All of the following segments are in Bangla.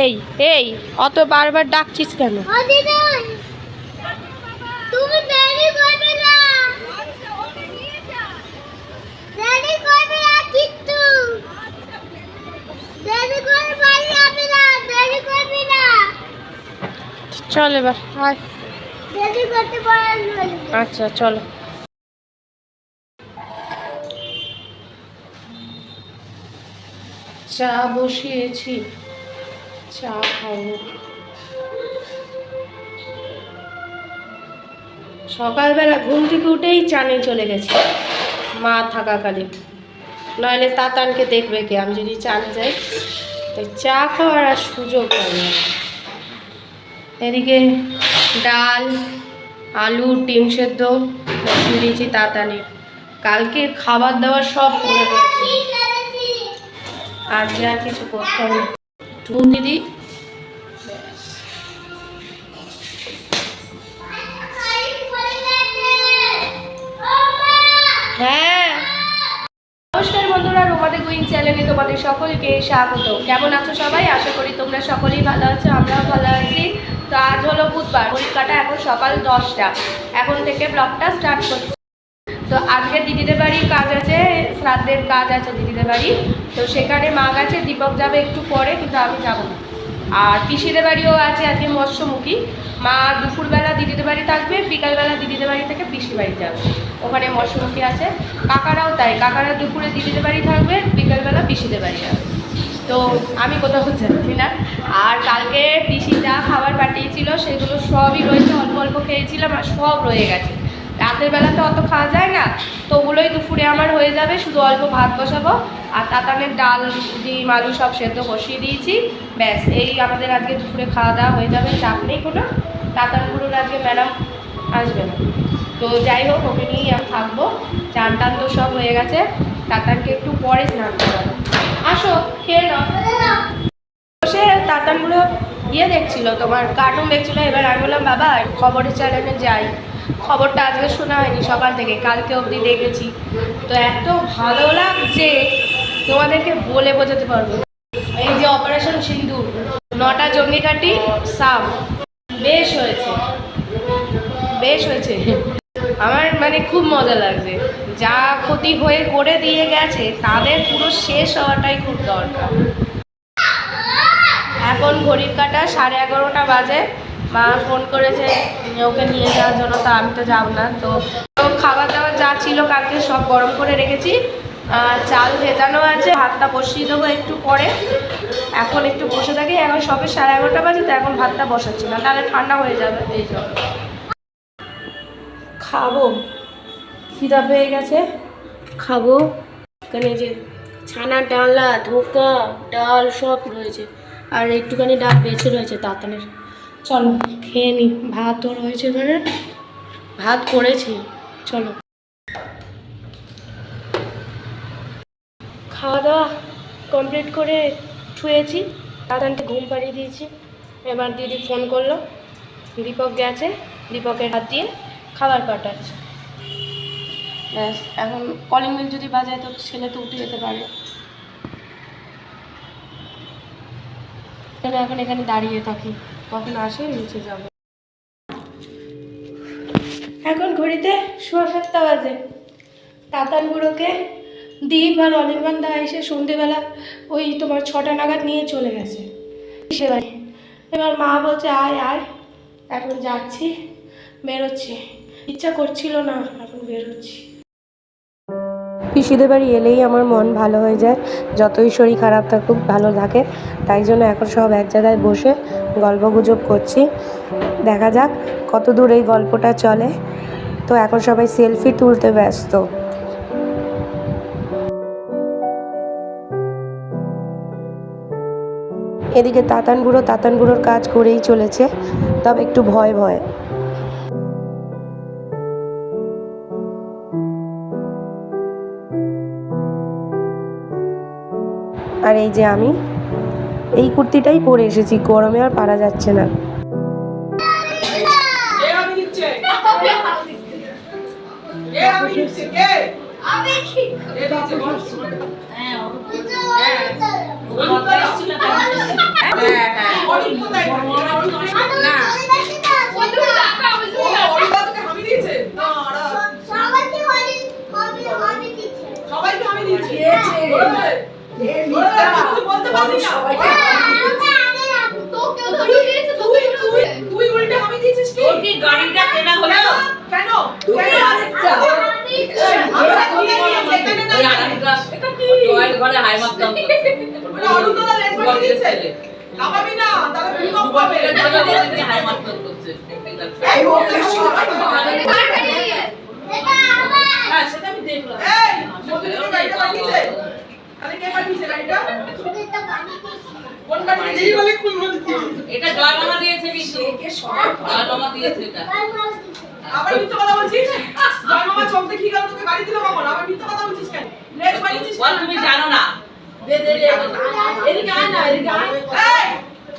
এই এই অত বারবার ডাকছিস কেন? চল এবার আয়। আচ্ছা চলো। চা বসিয়েছি। চা খাব সকালবেলা ঘুম থেকে উঠেই চানে চলে গেছে। মা থাকাকালীন। নইলে তাতানকে দেখবে কে? আমি যদি চানে যাই তাই চা খাওয়ার আর সুযোগ পাই এদিকে ডাল, আলু, ডিম সেদ্ধ দিয়েছি তাতানে। কালকে খাবার দাবার সব করে আজকে আর কিছু করতে হবে। না। টুন দিদি। ব্যাস। হ্যাঁ বন্ধুরা চ্যানেলে তোমাদের সকলকে স্বাগত। কেমন আছো সবাই? আশা করি তোমরা সকলেই ভালো আছো, আমরাও ভালো আছি। তো আজ হলো বুধবার, পরীক্ষাটা এখন সকাল দশটা। এখন থেকে ব্লগটা স্টার্ট করছি। তো আজকে দিদিদের বাড়ি কাজ আছে, শ্রাদ্ধের কাজ আছে দিদিদের বাড়ি। তো সেখানে মা গেছে, দীপক যাবে একটু পরে, কিন্তু আমি যাব না। আর পিসিদের বাড়িও আছে আজকে মৎস্যমুখী। মা দুপুরবেলা দিদিদের বাড়ি থাকবে, বিকালবেলা দিদিদের বাড়ি থেকে পিসি বাড়ি যাবে। ওখানে মৎস্যমুখী আছে। কাকারাও তাই, কাকারা দুপুরে দিদিদের বাড়ি থাকবে, বিকালবেলা পিসিদের বাড়ি যাবে। তো আমি কোথাও যাচ্ছি না। আর কালকে পিসি যা খাবার পাঠিয়েছিল, সেগুলো সবই রয়েছে, অল্প অল্প খেয়েছিলাম আর সব রয়ে গেছে। রাতের বেলা তো অত খাওয়া যায় না তো ওগুলোই দুপুরে আমার হয়ে যাবে, শুধু অল্প ভাত বসাবো। আর তাতানের ডাল, ডিম, আলু সব সেদ্ধ বসিয়ে দিয়েছি। ব্যাস, এই আমাদের আজকে দুপুরে খাওয়া দাওয়া হয়ে যাবে, চাপ নেই কোনো। তাতানগুলোর আজকে ম্যাডাম আসবে না। তো যাই হোক, ওকে নিয়েই আমি থাকব। চান টান তো সব হয়ে গেছে। তাতানকে একটু পরে স্নান করাবো। আসো, খেয়ে নাও। বসে তাতানগুলো ইয়ে দেখছিল তোমার কার্টুন দেখছিল। এবার আমি বললাম, বাবা, খবরের চ্যানেলে যাই। খবরটা আজকে শোনা হয়নি, সকাল থেকে, কালকে অবধি দেখেছি। তো এত ভালো লাগছে, তোমাদেরকে বলে বোঝাতে পারব। এই যে অপারেশন সিন্দুর, নটা জঙ্গি কাটি, সাফ। বেশ হয়েছে। বেশ হয়েছে। আমার মানে খুব মজা লাগছে। যা ক্ষতি হয়ে করে দিয়ে গেছে, তাদের পুরো শেষ হওয়াটাই খুব দরকার। এখন ঘড়ির কাটা সাড়ে এগারোটা বাজে। মা ফোন করেছে ওকে নিয়ে যাওয়ার জন্য, তা আমি তো যাব না। তো খাবার দাবার যা ছিল কালকে সব গরম করে রেখেছি। চাল ভেজানো আছে, ভাতটা বসিয়ে দেবো একটু পরে। এখন একটু বসে থাকি, এখন সবে সাড়ে এগারোটা বাজে, তো এখন ভাতটা বসাচ্ছি, না তাহলে ঠান্ডা হয়ে যাবে। এই জন্য খাব। খিদা পেয়ে গেছে। খাব। এখানে যে ছানা, ডালা, ধোকা, ডাল সব রয়েছে। আর একটুখানি ডাল বেছে রয়েছে, তাতানের। চলো, খেয়ে নি। ভাতও রয়েছে এখানে ভাত করেছি। চলো। খাওয়া দাওয়া কমপ্লিট করে শুয়েছি। তাতানকে ঘুম পাড়িয়ে দিয়েছি। এবার দিদি ফোন করল। দীপক গেছে। দীপকের হাত দিয়ে খাবার পাঠাচ্ছে। ব্যাস, এখন কলিং বেল যদি বাজায় তো ছেলে তো উঠে যেতে পারে। এখন এখানে দাঁড়িয়ে থাকি। কখন আসে, নিচে যাব। এখন ঘড়িতে সোয়া সাতটা বাজে। তাতানগুলোকে দ্বীপ আর অনির্বাণ দা এসে সন্ধেবেলা ওই তোমার ছটা নাগাদ নিয়ে চলে গেছে। সে বাড়ি এবার মা বলছে, আয় আয়, এখন যাচ্ছি, বেরোচ্ছি। ইচ্ছা করছিল না, এখন বেরোচ্ছি। পিসিদের বাড়ি এলেই আমার মন ভালো হয়ে যায়। যতই শরীর খারাপ থাকুক, ভালো থাকে। তাই জন্য এখন সব এক জায়গায় বসে গল্প গুজব করছি। দেখা যাক কত দূর এই গল্পটা চলে। তো এখন সবাই সেলফি তুলতে ব্যস্ত। এদিকে তাতান বুড়ো তাতান বুড়োর কাজ করেই চলেছে। তবে একটু ভয় ভয়। আর এই যে আমি এই কুর্তিটাই পরে এসেছি গরমে আর পারা যাচ্ছে না। হ্যাঁ এটা জয় মামা দিয়েছে কিন্তু। জয় মামা দিয়েছে এটা। আবার মিথ্যা কথা বলছিস? জয় মামা চোখ দেখি গেল তোকে গাড়ি দিল কখন? আবার মিথ্যা কথা বলছিস কেন? লেজ বানিয়েছিস বল তুমি জানো না। দে, দে, দে। এদিকে আয় না, এদিকে আয়। এই!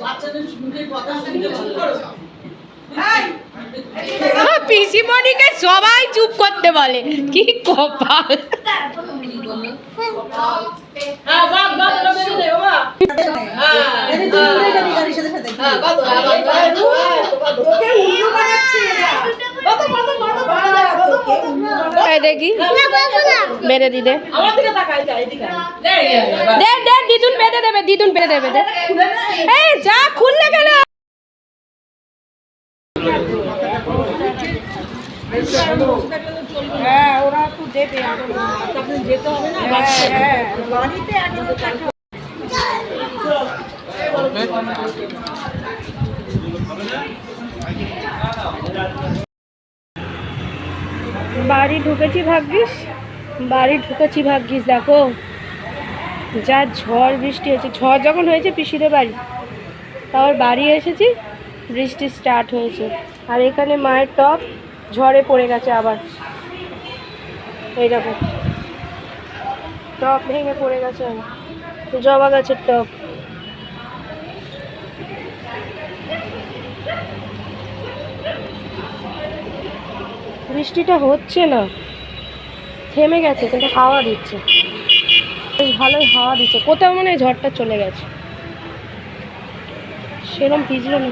বাচ্চাদের মুখে কথা শুনতে ভালো চুপ করো পিসিমণিকে সবাই চুপ করতে বলে। কি কপাল। হ্যাঁ, এটা দে, দিদে। দে, দিদুন বেঁধে দেবে দিদুন বেঁধে দেবে দে। এই যা খুললে কেন? হ্যাঁ ওরা তো দেবে। যেতে হবে না হ্যাঁ বাড়িতে একদম বাড়ি ঢুকেছি ভাগ্যিস, বাড়ি ঢুকেছি ভাগ্যিস, দেখো। যা ঝড় বৃষ্টি হয়েছে, ঝড় যখন হয়েছে পিসিদের বাড়ি, তারপর বাড়ি এসেছি, বৃষ্টি স্টার্ট হয়েছে। আর এখানে মায়ের টপ ঝড়ে পড়ে গেছে আবার। এই দেখো টপ ভেঙে পড়ে গেছে জবা গাছের টপ বৃষ্টিটা হচ্ছে না। থেমে গেছে, কিন্তু হাওয়া দিচ্ছে। বেশ ভালোই হাওয়া দিচ্ছে। কোথাও মনে হয় ঝড়টা চলে গেছে। সেরম ভিজলো না।